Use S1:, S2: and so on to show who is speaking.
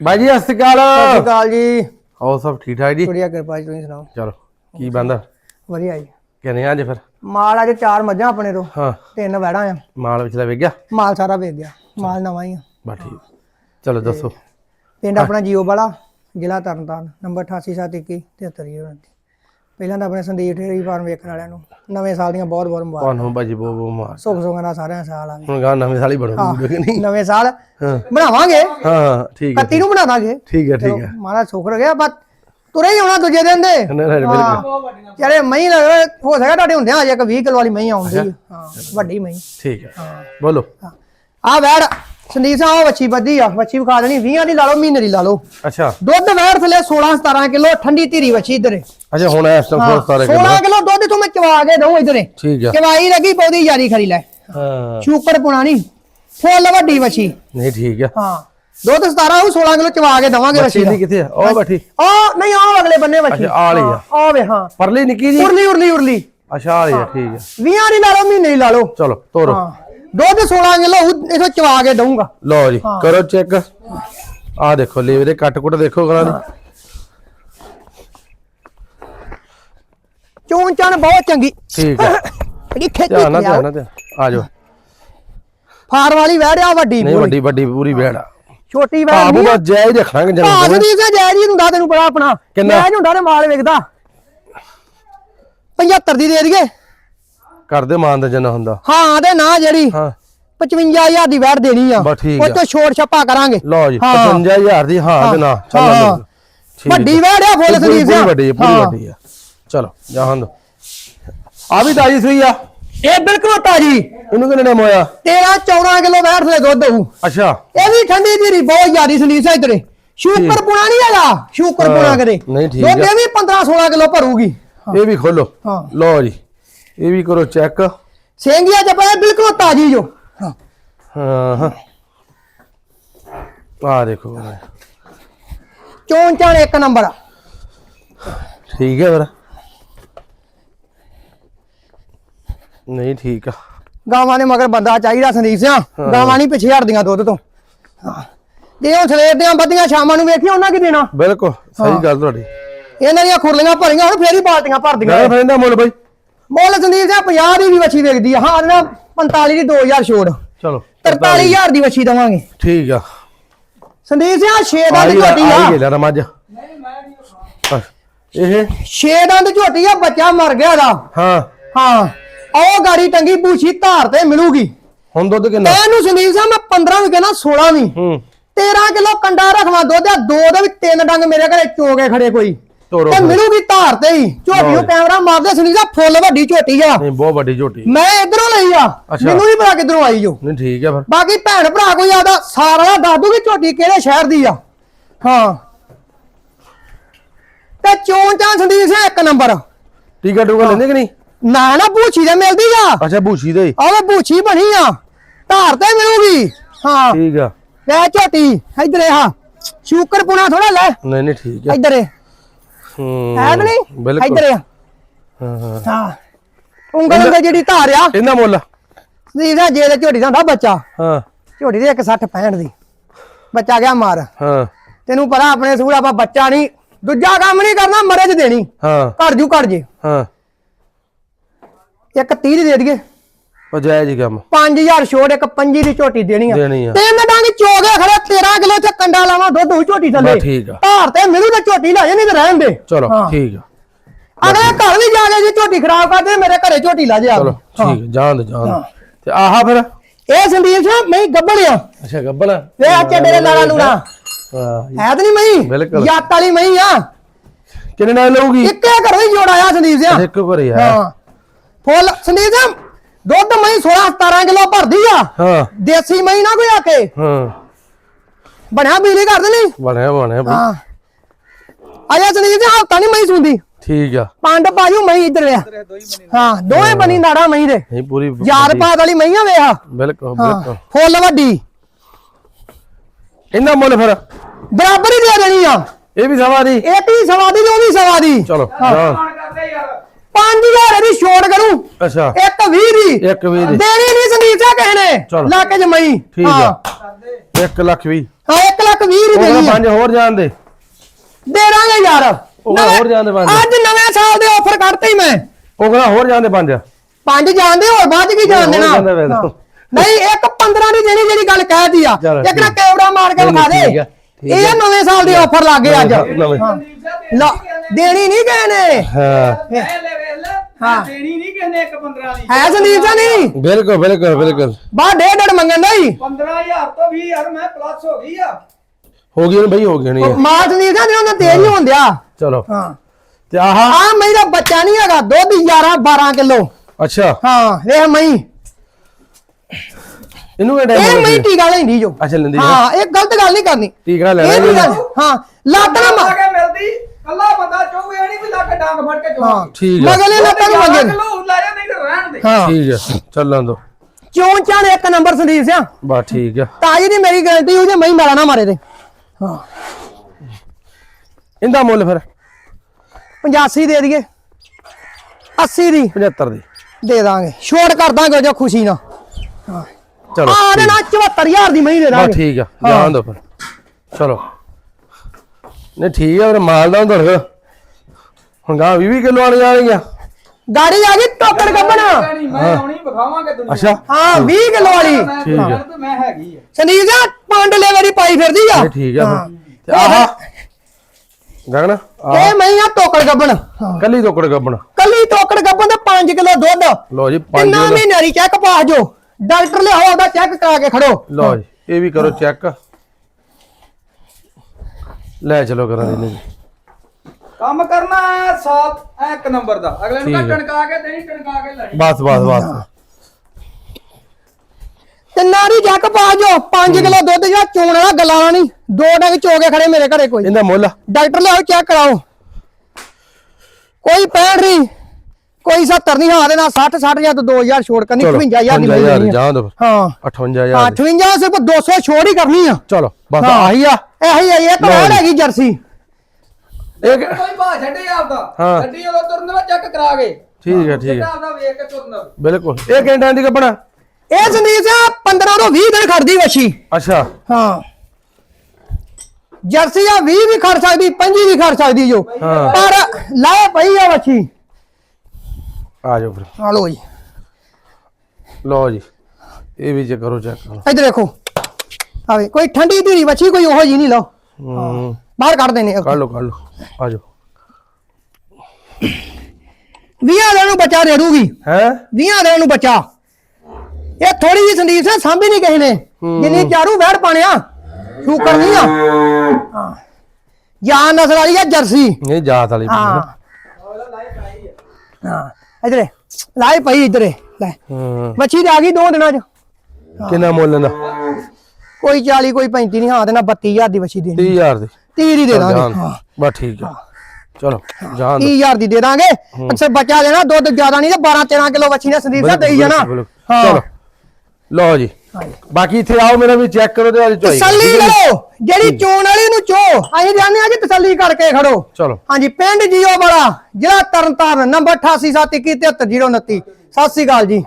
S1: ਬਾਈ ਜੀ ਸਤਿ ਸ਼੍ਰੀ ਅਕਾਲ।
S2: ਸਤਿ ਸ਼੍ਰੀ ਅਕਾਲ ਜੀ।
S1: ਹੋਰ ਸਭ ਠੀਕ ਠਾਕ ਜੀ?
S2: ਵਧੀਆ ਕਿਰਪਾ ਜੀ ਤੁਸੀਂ ਸੁਣਾਓ?
S1: ਚਲੋ ਕੀ ਬੰਦਾ
S2: ਵਧੀਆ ਜੀ।
S1: ਕਿੰਨੇ ਅੱਜ ਫਿਰ?
S2: ਮਾਲ ਅੱਜ ਚਾਰ ਮੱਝਾਂ ਆਪਣੇ ਤੋਂ
S1: ਹਾਂ।
S2: ਤਿੰਨ ਵੈੜਾਂ ਆ।
S1: ਮਾਲ ਵਿਚਲਾ ਵੇਖ ਗਿਆ
S2: ਮਾਲ ਸਾਰਾ ਵੇਚ ਗਿਆ ਮਾਲ ਨਵਾਂ ਹੀ ਆ।
S1: ਬਾ ਠੀਕ। ਚਲੋ ਦੱਸੋ।
S2: ਪਿੰਡ ਆਪਣਾ ਜੀਓ ਵਾਲਾ ਜ਼ਿਲ੍ਹਾ ਤਰਨਤਾਰਨ ਨੰਬਰ 8871 7329 ਪਹਿਲਾਂ ਤਾਂ ਆਪਣੇ ਸੰਦੀਪ ਠੇਰੀ ਫਾਰਮ ਵੇਖਣ ਵਾਲਿਆਂ ਨੂੰ ਨਵੇਂ ਸਾਲ ਦੀਆਂ ਬਹੁਤ ਬਹੁਤ ਮੁਬਾਰਕਾਂ।
S1: ਤੁਹਾਨੂੰ ਬਾਜੀ ਬੋ ਬੋ ਮਾਰ
S2: ਸੁੱਖ ਸੁੱਖਾਂ ਦਾ ਸਾਰਿਆਂ ਸਾਲ ਆਵੇ।
S1: ਹੁਣ ਗਾ ਨਵੀਂ ਸਾਲੀ ਬਣੂਗੀ ਕਿ ਨਹੀਂ?
S2: ਨਵੇਂ ਸਾਲ
S1: ਹਾਂ।
S2: ਬਣਾਵਾਂਗੇ।
S1: ਹਾਂ ਠੀਕ ਹੈ
S2: 31 ਨੂੰ ਬਣਾ ਦਾਂਗੇ
S1: ਠੀਕ ਹੈ ਠੀਕ ਹੈ।
S2: ਮਾਰਾ ਸੁੱਖ ਰਗਿਆ ਬਸ ਤੁਰੇ ਹੀ ਆਉਣਾ ਦੂਜੇ ਦਿਨ ਦੇ। ਚਲੇ ਮਹੀਂ ਲੱਗ ਹੋ ਸਕਦਾ ਤੁਹਾਡੇ ਹੁੰਦਿਆਂ ਅਜੇ ਇੱਕ 20 ਕਿਲੋ ਵਾਲੀ ਮਹੀਂ ਆਉਂਦੀ। ਆ। ਹਾਂ ਵੱਡੀ ਮਹੀਂ।
S1: ਠੀਕ ਹੈ। ਬੋਲੋ।
S2: ਆ ਵੈੜ ਸੰਦੀਪ ਸਾਹਿਬ ਉਹ ਵੱਛੀ ਬੱਧੀ ਆ ਵੱਛੀ ਵਿਖਾ ਦੇਣੀ 20 ਦੀ ਲਾ ਲਓ ਮਹੀਨੇ ਦੀ ਲਾ ਲਓ।
S1: ਅੱਛਾ।
S2: ਦੁੱਧ ਵੈੜ ਥਲੇ 16 17 ਕਿਲੋ ਠੰਡੀ ਧੀਰੀ ਵੱਛੀ ਇਧਰੇ।
S1: ਅੱਛਾ ਹੁਣ ਇਸ ਟਾਈਮ ਫੋਰ ਸਾਰੇ
S2: 16 ਕਿਲੋ ਦੁੱਧ ਤੋਂ ਮੈਂ ਚਵਾ ਕੇ ਦਊ ਇਧਰੇ।
S1: ਠੀਕ ਹੈ
S2: ਚਵਾਈ ਲੱਗੀ ਪੌਦੀ ਯਾਰੀ ਖਰੀ ਲੈ।
S1: ਹਾਂ।
S2: ਸ਼ੂਕਰ ਪੁਣਾ ਨਹੀਂ ਫੁੱਲ ਵੱਡੀ ਵੱਛੀ।
S1: ਨਹੀਂ ਠੀਕ ਹੈ
S2: ਹਾਂ ਦੁੱਧ 17 ਉਹ 16 ਕਿਲੋ ਚਵਾ ਕੇ ਦਵਾਂਗੇ ਵੱਛੀ ਦਾ।
S1: ਕਿੱਥੇ ਆ? ਉਹ ਬੈਠੀ
S2: ਆ ਨਹੀਂ ਆ ਅਗਲੇ ਬੰਨੇ ਵੱਛੀ।
S1: ਅੱਛਾ, ਆਹ ਵਾਲੀ ਆ।
S2: ਆ ਵੇ ਹਾਂ।
S1: ਪਰਲੀ ਨਿੱਕੀ ਜੀ?
S2: ਉਰਲੀ ਉਰਲੀ ਉਰਲੀ।
S1: ਅੱਛਾ ਆ ਹੈ। ਠੀਕ ਹੈ
S2: 20 ਦੀ ਲਾ ਲਓ ਮਹੀਨੇ ਦੀ ਲਾ ਲਓ।
S1: ਚਲੋ ਤੋਰੋ।
S2: ਹਾਂ। ਦੁੱਧ 16 ਕਿਲੋ ਇਥੋਂ ਚਵਾ ਕੇ ਦਊਂਗਾ।
S1: ਲਓ ਜੀ ਕਰੋ ਚੈੱਕ। ਆ ਦੇਖੋ ਲੀਵਰ ਕੱਟ ਕੁੱਟ ਦੇਖੋ ਕਰਾਂ ਦੀ।
S2: ਚੋਣ ਚਾਣ ਬਹੁਤ ਚੰਗੀ।
S1: ਠੀਕ ਹੈ
S2: ਇਹ ਖੇਤੀ
S1: ਧਿਆਨ ਨਾਲ। ਧਿਆਨ ਨਾਲ ਧਿਆਨ। ਆ ਜਾਓ।
S2: ਫਾਰ ਵਾਲੀ ਵਹਿੜਿਆ ਵੱਡੀ
S1: ਨਹੀਂ
S2: ਪੂਰੀ।
S1: ਵੱਡੀ ਵੱਡੀ ਪੂਰੀ ਵੇੜ
S2: ਛੋਟੀ ਵਹਿੜ
S1: ਆਬੂ
S2: ਨਹੀਂ
S1: ਬਸ ਜੈ ਹੀ ਰੱਖਾਂਗੇ ਜਨਮ
S2: ਭਾਸ
S1: ਦੋਵੇਂ।
S2: ਦੀ ਜੈਜ ਹੀ ਹੁੰਦਾ ਤੈਨੂੰ ਬੜਾ ਆਪਣਾ।
S1: ਕਿੰਨਾ?
S2: ਜੈਜ ਹੁੰਦਾ ਤੇ ਮਾਲ ਵਿਕਦਾ 75 ਦੀ ਦੇ ਦਈਏ।
S1: ਕਰਦੇ ਮਾਨ ਦਾ ਜਨਾ ਹੁੰਦਾ
S2: ਹਾਂ ਤੇ ਨਾ ਜਿਹੜੀ
S1: ਹਾਂ
S2: 55000 ਦੀ ਵਹਿੜ ਦੇਣੀ ਆ
S1: ਬਸ ਠੀਕ
S2: ਉਹ
S1: ਆ।
S2: ਤੋਂ ਛੋੜ ਛੱਪਾ ਕਰਾਂਗੇ
S1: ਲਓ ਜੀ
S2: ਹਾਂ।
S1: 55000 ਦੀ ਹਾਂ ਤੇ ਨਾ ਚੱਲ
S2: ਹਾਂ।
S1: ਲਓ। ਠੀਕ
S2: ਵੱਡੀ
S1: ਹੈ।
S2: ਵਹਿੜ ਆ ਫੁੱਲ
S1: ਪੂਰੀ-
S2: ਸਿਆ।
S1: ਵੱਡੀ ਹੈ, ਪੂਰੀ
S2: ਹਾਂ।
S1: ਵੱਡੀ ਆ ਚਲੋ ਜਾਹਨ ਦੋ ਆ ਵੀ ਤਾਜੀ ਸੂਈ ਆ
S2: ਇਹ ਬਿਲਕੁਲ ਤਾਜੀ
S1: ਇਹਨੂੰ ਕਿੰਨੇ ਟਾਈਮ ਹੋਇਆ
S2: 13 14 ਕਿਲੋ ਵਹਿੜ ਥਲੇ ਦੁੱਧ ਹੋਊ
S1: ਅੱਛਾ
S2: ਇਹ ਵੀ ਠੰਡੀ ਧੀਰੀ ਬਹੁਤ ਜ਼ਿਆਦੀ ਸੰਦੀਪ ਸਾਹਿਬ ਤੇਰੇ ਸ਼ੂਕਰ ਪੁਣਾ ਨਹੀਂ ਹੈਗਾ ਸ਼ੂਕਰ
S1: ਹਾਂ,
S2: ਪੁਣਾ ਕਰੇ
S1: ਨਹੀਂ, ਠੀਕ
S2: ਦੁੱਧ
S1: ਆ।
S2: ਇਹ ਵੀ 15 16 ਕਿਲੋ ਭਰੂਗੀ
S1: ਇਹ ਵੀ ਖੋਲੋ
S2: ਹਾਂ।
S1: ਲਓ ਜੀ ਇਹ ਵੀ ਕਰੋ ਚੈੱਕ।
S2: ਸਿੰਘੀਆ ਜਪਾ ਬਿਲਕੁਲ ਤਾਜੀ ਜੋ। ਹਾਂ।
S1: ਹਾਂ ਆ ਦੇਖੋ
S2: ਚੋਣ ਚਾਣ ਇੱਕ ਨੰਬਰ ਆ।
S1: ਠੀਕ ਹੈ ਫਿਰ। ਨਹੀਂ ਠੀਕ ਆ।
S2: ਗਾਵਾਂ ਦੇ ਮਗਰ ਬੰਦਾ ਚਾਹੀਦਾ ਸੰਦੀਪ ਸਿਆ। ਗਾਵਾਂ ਨਹੀਂ ਪਿੱਛੇ ਹਟਦੀਆਂ ਦੁੱਧ ਤੋਂ। ਜੇ ਉਹ ਸਵੇਰ ਦੀਆਂ ਵੱਧੀਆਂ ਸ਼ਾਮਾਂ ਨੂੰ ਵੇਖੀ ਉਹਨਾਂ ਕੀ ਦੇਣਾ?
S1: ਬਿਲਕੁਲ ਸਹੀ ਗੱਲ ਤੁਹਾਡੀ।
S2: ਇਹਨਾਂ ਦੀਆਂ ਖੁਰਲੀਆਂ ਭਰੀਆਂ ਹੁਣ ਫੇਰ ਹੀ ਬਾਲਟੀਆਂ ਭਰਦੀਆਂ।
S1: ਮੈਂ ਫਰੇਂਦਾ ਮੁੱਲ ਬਾਈ।
S2: ਮੁੱਲ ਸੰਦੀਪ ਸਿਆ 50 ਦੀ ਵੀ ਵੱਛੀ ਵੇਚਦੀ ਆ। ਹਾਂ ਨਾ 45 ਦੀ 2000 ਛੋੜ।
S1: ਚਲੋ
S2: 43000 ਦੀ ਵੱਛੀ ਦਵਾਂਗੇ।
S1: ਠੀਕ ਆ।
S2: ਸੰਦੀਪ ਸਿਆ 6 ਦੰਦ ਝੋਟੀ ਆ।
S1: ਆਈ ਲੈ ਮੱਝ। ਇਹ
S2: 6 ਦੰਦ ਝੋਟੀ ਆ ਬੱਚਾ ਮਰ ਗਿਆ ਦਾ
S1: ਹਾਂ।
S2: ਹਾਂ ਉਹ ਗਾੜੀ ਟੰਗੀ ਪੂਛੀ ਧਾਰ ਤੇ ਮਿਲੂਗੀ।
S1: ਹੁਣ ਦੁੱਧ ਕਿੰਨਾ?
S2: ਇਹਨੂੰ ਸੰਦੀਪ ਸਾਹਿਬ ਮੈਂ 15 ਵੀ ਕਹਿਣਾ 16 ਵੀ।
S1: ਹੂੰ।
S2: 13 ਕਿਲੋ ਕੰਡਾ ਰਖਵਾ ਦੁੱਧ ਆ ਦੋ ਦੇ ਵੀ ਤਿੰਨ ਡੰਗ ਮੇਰੇ ਘਰੇ ਚੋਗੇ ਖੜੇ ਕੋਈ।
S1: ਤੋਰੋ
S2: ਤੇ। ਮਿਲੂਗੀ ਧਾਰ ਤੇ ਹੀ। ਝੋਟੀ
S1: ਲਓ
S2: ਨੂੰ
S1: ਜੀ।
S2: ਕੈਮਰਾ ਮਾਰਦੇ ਸੁਣੀ ਸਾਹਿਬ ਫੁੱਲ ਵੱਡੀ ਝੋਟੀ ਆ।
S1: ਨਹੀਂ ਬਹੁਤ ਵੱਡੀ ਝੋਟੀ
S2: ਮੈਂ ਇਧਰੋਂ ਲਈ ਆ। ਮੈਨੂੰ ਨਹੀਂ ਪਤਾ ਕਿੱਧਰੋਂ ਆਈ ਜੋ
S1: ਨਹੀਂ ਠੀਕ ਆ ਫਿਰ।
S2: ਬਾਕੀ ਭੈਣ ਭਰਾ ਕੋਈ ਆਦਾ ਸਾਰਾ ਦੱਸ ਦੂਗੀ ਝੋਟੀ ਕਿਹੜੇ ਸ਼ਹਿਰ ਦੀ ਆ। ਹਾਂ। ਤੇ ਚੋਣ ਚਾਂ ਸੰਦੀਪ ਸਿੰਘ ਇੱਕ ਨੰਬਰ।
S1: ਟੀਕਾ ਟੂਕਾ ਲੈਂਦੇ ਕਿ ਨਹੀਂ?
S2: ਨਾ ਨਾ ਬੂਛੀ ਦੇ ਮਿਲਦੀ ਆ।
S1: ਅੱਛਾ ਭੂਸੀ ਦੇ ਹੀ।
S2: ਆਵੇ ਬੂਛੀ ਬਣੀ ਆ। ਧਾਰ ਤੇ ਮਿਲੂਗੀ। ਹਾਂ।
S1: ਠੀਕ ਆ।
S2: ਲੈ ਝੋਟੀ ਇੱਧਰ ਹਾਂ ਸ਼ੂਕਰ ਪੁਣਾ ਥੋੜਾ ਲੈ।
S1: ਨਹੀਂ ਨਹੀਂ ਠੀਕ ਆ।
S2: ਇੱਧਰ
S1: ਹੂੰ।
S2: ਕਿ ਨਹੀਂ?
S1: ਬਿਲਕੁਲ।
S2: ਇੱਧਰ ਇਹ
S1: ਹਾਂ ਹਾਂ।
S2: ਹਾਂ। ਉਂਗਲ ਤੇ ਜਿਹੜੀ ਧਾਰ ਆ।
S1: ਇਹਦਾ ਮੁੱਲ?
S2: ਸਰੀਰ ਦਾ ਜੇ ਤੇ ਝੋਟੀ ਦਾ ਹੁੰਦਾ ਬੱਚਾ।
S1: ਹਾਂ।
S2: ਝੋਟੀ ਦੇ 160 65 ਦੀ। ਬੱਚਾ ਗਿਆ ਮਾਰ।
S1: ਹਾਂ।
S2: ਤੈਨੂੰ ਪਤਾ ਆਪਣੇ ਸੂਰ ਆਪਾਂ ਬੱਚਾ ਨਹੀਂ। ਦੂਜਾ ਕੰਮ ਨਹੀਂ ਕਰਨਾ ਮਰੇ ਚ ਦੇਣੀ।
S1: ਹਾਂ।
S2: ਘਰ ਜੂ ਘਰ ਜੇ।
S1: ਹਾਂ।
S2: ਇੱਕ 30 ਦੀ ਦੇ ਦਈਏ।
S1: ਉਹ ਜਾਇਜ਼ ਹੀ ਕੰਮ।
S2: 5000 ਛੋੜ ਇੱਕ ਪੰਜੀ ਦੀ ਝੋਟੀ ਦੇਣੀ ਆ।
S1: ਦੇਣੀ ਆ।
S2: ਤਿੰਨ ਡਾਂਗ ਚੋਗੇ ਖੜੇ 13 ਕਿਲੋ ਚ ਕੰਡਾ ਲਾਵਾਂ ਦੁੱਧ ਹੋਊ ਝੋਟੀ ਥੱਲੇ।
S1: ਬਸ ਠੀਕ ਆ।
S2: ਧਾਰ ਤੇ ਮਿਲੂ ਤੇ ਝੋਟੀ ਲੈ ਜੇ ਨਹੀਂ ਤੇ ਰਹਿਣ ਦੇ।
S1: ਚਲੋ
S2: ਹਾਂ।
S1: ਠੀਕ ਆ।
S2: ਅਗਲੇ ਘਰ ਵੀ ਜਾ ਕੇ ਜੇ ਝੋਟੀ ਖਰਾਬ ਕਰਦੇ ਮੇਰੇ ਘਰੇ ਝੋਟੀ ਲਾ ਜਾ।
S1: ਚਲੋ ਠੀਕ ਆ, ਜਾਣ ਦੇ ਜਾਣ ਦੇ। ਤੇ ਆਹਾ ਫਿਰ?
S2: ਇਹ ਸੰਦੀਪ ਸਿੰਘ ਮੈਂ ਗੱਬੜ ਆ।
S1: ਅੱਛਾ ਗੱਬਲ
S2: ਵੇ ਆ ਚੱਡੇ ਦੇ ਲਾਲਾ ਲੂਣਾ
S1: ਹਾਂ।
S2: ਹੈ ਤਾਂ ਨਹੀਂ ਮਈ
S1: ਬਿਲਕੁਲ।
S2: ਯਾਤ ਵਾਲੀ ਮਈ ਆ।
S1: ਕਿੰਨੇ ਨਾਲ ਲਊਗੀ?
S2: ਇੱਕੇ ਘਰ ਵੀ ਜੋੜ ਆਇਆ ਸੰਦੀਪ ਸਿੰਘ।
S1: ਇੱਕ ਘਰੇ ਆ।
S2: ਹਾਂ। ਫੁੱਲ। ਸੰਦੀਪ ਸਿੰਘ ਦੁੱਧ ਮਈ 16 17 ਕਿਲੋ ਭਰਦੀ ਆ।
S1: ਹਾਂ।
S2: ਦੇਸੀ ਮਈ ਨਾ ਕੋਈ ਆ ਕੇ।
S1: ਹਾਂ।
S2: ਬਣਿਆ ਬਿਜਲੀ ਕਰ ਦੇਣੀ
S1: ਬਣਿਆ ਬਣਿਆ ਬਈ।
S2: ਹਾਂ। ਆਇਆ ਸੰਦੀਪ ਸਿੰਘ ਹਲਤਾ ਨਹੀਂ ਮਈ ਸੁੰਦੀ।
S1: ਠੀਕ ਆ।
S2: ਪੰਡ ਬਾਜੂ ਮਈ ਇੱਧਰ ਵੇ ਹਾਂ ਦੋਵੇਂ ਬਣੀ ਨਾੜਾ ਮਈ ਦੇ।
S1: ਨਹੀਂ ਪੂਰੀ
S2: ਯਾਰ ਪਾਤ ਵਾਲੀ ਮਈ ਆ ਵੇਖ।
S1: ਬਿਲਕੁਲ
S2: ਹਾਂ
S1: ਬਿਲਕੁਲ
S2: ਫੁੱਲ ਵੱਡੀ।
S1: ਇਹਦਾ ਮੁੱਲ ਫਿਰ?
S2: ਬਰਾਬਰ ਹੀ ਦੇ ਦੇਣੀ ਆ।
S1: ਇਹ ਵੀ ਸਵਾ ਦੀ
S2: ਇਹ ਤੀ ਸਵਾ ਦੀ ਉਹ ਵੀ ਸਵਾ ਦੀ
S1: ਚਲੋ ਜਾਣ
S2: 5000 ਦੀ ਛੋੜ ਕਰੂੰ
S1: ਅੱਛਾ।
S2: ਇੱਕ 20 ਦੀ।
S1: ਇੱਕ ਵੀ ਦੀ।
S2: ਦੇਣੀ ਨਹੀਂ ਸੰਦੀਪ ਸਿੰਘ ਕਿਸੇ ਨੇ।
S1: ਚਲੋ।
S2: ਲੱਖ ਚ ਮਈ
S1: ਠੀਕ
S2: ਹਾਂ।
S1: ਆ 1 ਲੱਖ ਵੀ
S2: ਹਾਂ 1 ਲੱਖ ਇੱਕ 20 ਦੀ
S1: ਕਹਿੰਦਾ
S2: ਦੇਣੀ।
S1: ਪੰਜ ਹੋਰ ਜਾਣ ਦੇ।
S2: ਦੇ ਦਾਂਗੇ ਯਾਰ।
S1: ਉਹ ਕਹਿੰਦਾ ਹੋਰ ਜਾਣ ਦੇ ਪੰਜ।
S2: ਅੱਜ ਨਵੇਂ ਸਾਲ ਦੇ ਆਫਰ ਕੱਢਤੇ ਹੀ ਮੈਂ।
S1: ਉਹ ਕਹਿੰਦਾ ਹੋਰ ਜਾਣ ਦੇ ਪੰਜ।
S2: ਪੰਜ ਜਾਣਦੇ ਹੋਰ ਬਾਅਦ ਕੀ ਜਾਣ ਦੇਣਾ। ਨਹੀਂ ਇੱਕ 15 ਦੀ ਦੇਣੀ ਜਿਹੜੀ ਗੱਲ ਕਹਿਤੀ ਆ। ਇੱਕ ਨਾ। ਕੈਮਰਾ ਮਾਰ ਕੇ ਵਿਖਾ ਦੇ। ਇਹ। ਨਵੇਂ ਸਾਲ ਦੇ ਆਫਰ ਲੱਗ ਅੱਜ। ਲਾ ਦੇਣੀ ਨਹੀਂ ਗਏ ਨੇ।
S1: ਹਾਂ।
S2: ਹਾਂ।
S3: ਦੇਣੀ ਨਹੀਂ ਕਿਸੇ ਨੇ ਇੱਕ 15 ਦੀ।
S2: ਹੈ ਸੰਦੀਪ ਜੀ ਨਹੀਂ।
S1: ਬਿਲਕੁਲ ਬਿਲਕੁਲ ਬਿਲਕੁਲ।
S2: ਬਾ ਡੇਢ ਡੇਢ ਮੰਗਣ ਨਹੀਂ
S3: 15000 ਤੋਂ 20000 ਮੈਂ ਪਲੱਸ ਹੋ ਗਈ ਆ।
S1: ਹੋ ਗਈ ਹੁਣ ਬਈ ਹੋ ਗਈ ਹੋਣੀ ਹੈ
S2: ਮਾਂ ਸੰਦੀਪ ਜੀ ਉਹਨਾਂ ਤੇਜ਼ ਨਹੀਂ ਹੁੰਦਿਆ
S1: ਚਲੋ।
S2: ਹਾਂ।
S1: ਤੇ ਆਹ?
S2: ਆ ਮੇਰਾ ਬੱਚਾ ਨਹੀਂ ਹੈਗਾ ਦੁੱਧ 11 12 ਕਿਲੋ।
S1: ਅੱਛਾ।
S2: ਹਾਂ ਵੇਖ ਮਈ
S1: ਇਹਨੂੰ ਇਹ
S2: ਇਹ ਮਈ ਟੀਕਾ ਲੈਂਦੀ ਜੋ।
S1: ਅੱਛਾ ਲੈਂਦੀ ਹੈ
S2: ਹਾਂ ਇਹ ਗਲਤ ਗੱਲ ਨਹੀਂ ਕਰਨੀ।
S1: ਟੀਕਾ ਲੈਣਾ
S2: ਇਹ ਨਹੀਂ ਹਾਂ ਲੱਤ ਨਾ ਮਾਰ
S3: ਕੇ ਮਿਲਦੀ। ਕੱਲਾ ਬੰਦਾ ਚੋਗੇ ਨਹੀਂ ਵੀ ਲੱਗ ਡਾਂਗ ਫੜ ਕੇ
S2: ਹਾਂ
S1: ਠੀਕ ਹੈ
S2: ਮਗਲੇ ਲੱਤਾਂ ਨੂੰ ਮੰਗੇ
S3: ਕਿਲੋ ਲੈ ਜਾ ਨਹੀਂ ਤਾਂ ਰਹਿਣ ਦੇ।
S2: ਹਾਂ।
S1: ਠੀਕ ਹੈ ਚੱਲਣ ਦੋ।
S2: ਚੋਣ ਚਾਣ ਇੱਕ ਨੰਬਰ ਸੰਦੀਪ ਸਿਆ?
S1: ਬਸ ਠੀਕ ਹੈ
S2: ਤਾਜੀ ਦੀ ਮੇਰੀ ਗਾਰੰਟੀ ਹੋ ਜੇ ਮੈਂ ਮਾਰਾ ਨਾ ਮਾਰੇ ਤੇ। ਹਾਂ।
S1: ਇਹਦਾ ਮੁੱਲ ਫਿਰ?
S2: 85 ਦੇ ਦਈਏ। 80 ਦੀ।
S1: 75 ਦੀ।
S2: ਦੇ ਦਾਂਗੇ। ਛੋੜ ਕਰ ਦਾਂਗੇ ਜੋ ਖੁਸ਼ੀ ਨਾਲ।
S1: ਚਲੋ
S2: ਆ। ਦੇ ਨਾ 74000 ਦੀ ਮੈਂ ਦੇ
S1: ਬਸ
S2: ਦਾਂਗੇ।
S1: ਠੀਕ ਆ ਜਾਣ ਦੋ ਫਿਰ। ਚਲੋ। ਨਹੀਂ ਠੀਕ ਆ ਫਿਰ ਮਾਲ ਦਾ ਹੁਣ ਗਾਂ 20 ਕਿਲੋ ਆਣ ਜਾਣਗੀਆਂ
S2: ਗਾੜੀ ਆ ਗਈ ਕੱਪਣਾ
S3: ਨਹੀਂ ਮੈਂ ਆਉਣੀ ਵਿਖਾਵਾਂਗੇ ਦੁਨੀਆ
S1: ਅੱਛਾ।
S2: ਹਾਂ 20 ਕਿਲੋ ਵਾਲੀ।
S1: ਠੀਕ ਆ।
S3: ਮੈਂ ਹੈਗੀ ਆ।
S2: ਸੰਦੀਪ ਜੀ ਪੰਡ ਲੈਵਰੀ ਪਾਈ ਫਿਰਦੀ ਆ।
S1: ਠੀਕ ਆ ਆਹ। ਗਗਨ
S2: ਇਹ ਮੈਂ ਆ ਟੋਕੜ ਕੱਪਣ
S1: ਕੱਲੀ ਤੋਕੜ ਗੱਬਣ।
S2: ਕੱਲੀ ਟੋਕੜ ਕੱਪਣ ਤੇ 5 ਕਿਲੋ ਦੁੱਧ।
S1: ਲਓ ਜੀ ਪੰਜ
S2: ਤਿੰਨਾਂ
S1: ਕਿਲੋ।
S2: ਮਹੀਨਿਆਂ ਦੀ ਚੈੱਕ ਪਾ ਜੋ ਡਾਕਟਰ ਲਿਆਓ ਉਹਦਾ ਚੈੱਕ ਕਰਾ ਕੇ ਖੜੋ।
S1: ਲਓ ਜੀ ਇਹ ਵੀ ਕਰੋ ਚੈੱਕ। ਲੈ ਚਲੋ ਕਰਾਂ ਦੀ ਜੀ
S3: ਕੰਮ ਕਰਨਾ ਹੈ ਸਾਫ਼ ਐ ਇੱਕ ਨੰਬਰ ਦਾ। ਅਗਲੇ ਨੂੰ
S1: ਠੀਕ ਆ।
S3: ਟਣਕਾ ਕੇ ਦੇਣੀ ਟਣਕਾ ਕੇ ਲੈਣੀ।
S1: ਬਸ ਬਸ ਬਸ।
S2: ਤਿੰਨਾਂ ਦੀ ਚੈੱਕ ਪਾ ਜੋ 5 ਕਿਲੋ ਦੁੱਧ ਜਿਹੜਾ ਚੋਣ ਵਾਲਾ ਗੱਲਾਂ ਨਹੀਂ। ਦੋ ਡੰਗ ਚੋ ਕੇ ਖੜੇ ਮੇਰੇ ਘਰੇ ਕੋਈ।
S1: ਇਹਦਾ ਮੁੱਲ।
S2: ਡਾਕਟਰ ਲਿਆਓ ਚੈੱਕ ਕਰਾਓ। ਕੋਈ 65 ਨਹੀਂ। ਕੋਈ 70 ਨਹੀਂ ਹਾਂ ਦੇ ਨਾਲ 60 60 ਜਾਂ ਤਾਂ 2000 ਛੋੜ ਕਰਨੀ
S1: ਚਲੋ
S2: 55000 ਦੀ
S1: 55000
S2: ਮਿਲਣੀ ਆ।
S1: ਦੋ
S2: ਹਾਂ।
S1: 58000 ਦੀ।
S2: 58 ਸਿਰਫ 200 ਛੋੜ ਹੀ ਕਰਨੀ ਆ।
S1: ਚਲੋ ਬਸ।
S2: ਹਾਂ।
S1: ਆਹੀ ਆ
S2: ਇਹੀ ਹੈ ਇਹ
S1: ਜੀ।
S2: ਹੈਗੀ ਜਰਸੀ।
S1: ਇਹ
S3: ਕੋਈ ਭਾ ਛੱਡੇ ਆਪਦਾ।
S1: ਹਾਂ।
S3: ਗੱਡੀ ਉਹ ਤੁਰਨ ਦਾ ਚੈੱਕ ਕਰਾ ਕੇ।
S1: ਠੀਕ ਹੈ ਠੀਕ ਹੈ।
S3: ਆਪਦਾ ਵੇਖ ਕੇ ਤੁਰਨਾ
S1: ਬਿਲਕੁਲ। ਇਹ ਘੰਟਿਆਂ ਦੀ ਕੱਪੜਾ
S2: ਇਹ ਸੰਦੀਪ ਸਿੰਘ 15 ਤੋਂ 20 ਦਿਨ ਖੜਦੀ ਵੱਛੀ।
S1: ਅੱਛਾ।
S2: ਹਾਂ। ਜਰਸੀ ਆ 20 ਵੀ ਖੜ ਸਕਦੀ 25 ਵੀ ਖੜ ਸਕਦੀ ਜੋ।
S1: ਹਾਂ।
S2: ਪਰ ਲਾਏ ਪਈ ਆ ਵੱਛੀ।
S1: ਆ ਜਾਓ ਫਿਰ।
S2: ਆ ਲੋ ਜੀ।
S1: ਲਓ ਜੀ ਇਹ ਵੀ ਜੇ ਕਰੋ ਚੈੱਕ ਕਰੋ।
S2: ਇੱਧਰ ਦੇਖੋ। ਆਵੇ ਕੋਈ ਠੰਡੀ ਧੀਰੀ ਵੱਛੀ ਕੋਈ ਉਹੋ ਜੀ ਨਹੀਂ ਲਓ।
S1: ਹੂੰ।
S2: ਬਾਹਰ ਕੱਢ ਦੇਣੇ
S1: ਕੱਢ ਲਓ ਕੱਢ ਲਓ ਆ ਜਾਓ।
S2: 20 ਦਿਨ ਨੂੰ ਬੱਚਾ ਦੇ ਦੂਗੀ।
S1: ਹੈ?
S2: 20 ਦਿਨ ਨੂੰ ਬੱਚਾ। ਇਹ ਥੋੜੀ ਜਿਹੀ ਸੰਦੀਪ ਸਿੰਘ ਸਾਂਭੀ ਨਹੀਂ ਕਿਸੇ ਨੇ। ਜਿੰਨੀ ਚਾਰੂ ਵਹਿੜ ਪਾਣਿਆ ਸ਼ੂਕਰ ਨਹੀਂ ਆ। ਹਾਂ। ਜਾਨ ਨਸਲ ਵਾਲੀ ਆ ਜਰਸੀ।
S1: ਇਹ ਜਾਤ ਵਾਲੀ
S2: ਹਾਂ। ਹਾਂ। ਇਧਰੇ ਲਾਏ ਪਈ ਇਧਰੇ ਲੈ।
S1: ਹਾਂ।
S2: ਮੱਛੀ ਤੇ ਆ ਗਈ ਦੋ ਦਿਨਾਂ ਚ।
S1: ਕਿੰਨਾ ਮੁੱਲ ਦਾ
S2: ਕੋਈ 40 ਕੋਈ 35 ਨਹੀਂ ਹਾਂ ਤੇ ਨਾ 32000 ਦੀ ਮੱਛੀ ਦੇਣੀ।
S1: 30000 ਦੀ।
S2: 30 ਦੀ ਦੇ ਦਾਂਗੇ। ਹਾਂ।
S1: ਬਸ ਠੀਕ ਹੈ। ਚਲੋ ਜਾਨ ਦਿਓ।
S2: 30000 ਦੀ ਦੇ ਦਾਂਗੇ। ਅਕਸਰ ਬੱਚਾ ਦੇਣਾ। ਦੁੱਧ ਜ਼ਿਆਦਾ ਨਹੀਂ ਤੇ 12 13 ਕਿਲੋ ਮੱਛੀ ਨੇ ਸੰਦੀਪ ਸਾਹਿਬ ਦੇਈ ਜਾਣਾ। ਹਾਂ
S1: ਚਲੋ। ਲਓ ਜੀ। ਬਾਕੀ ਇੱਥੇ ਆਓ ਮੇਰਾ ਵੀ ਚੈੱਕ ਕਰੋ ਤੇ ਅੱਜ ਝੋਈ
S2: ਤਸੱਲੀ ਕਰੋ ਜਿਹੜੀ ਚੋਣ ਵਾਲੀ ਨੂੰ ਚੋ। ਅਸੀਂ ਜਾਣਦੇ ਆ ਕਿ ਤਸੱਲੀ ਕਰਕੇ ਖੜੋ।
S1: ਚਲੋ।
S2: ਹਾਂਜੀ ਪਿੰਡ ਜੀਓ ਵਾਲਾ ਜ਼ਿਲ੍ਹਾ ਤਰਨਤਾਰਨ ਨੰਬਰ 8871233029 ਸਤਿ ਸ੍ਰੀ ਅਕਾਲ ਜੀ।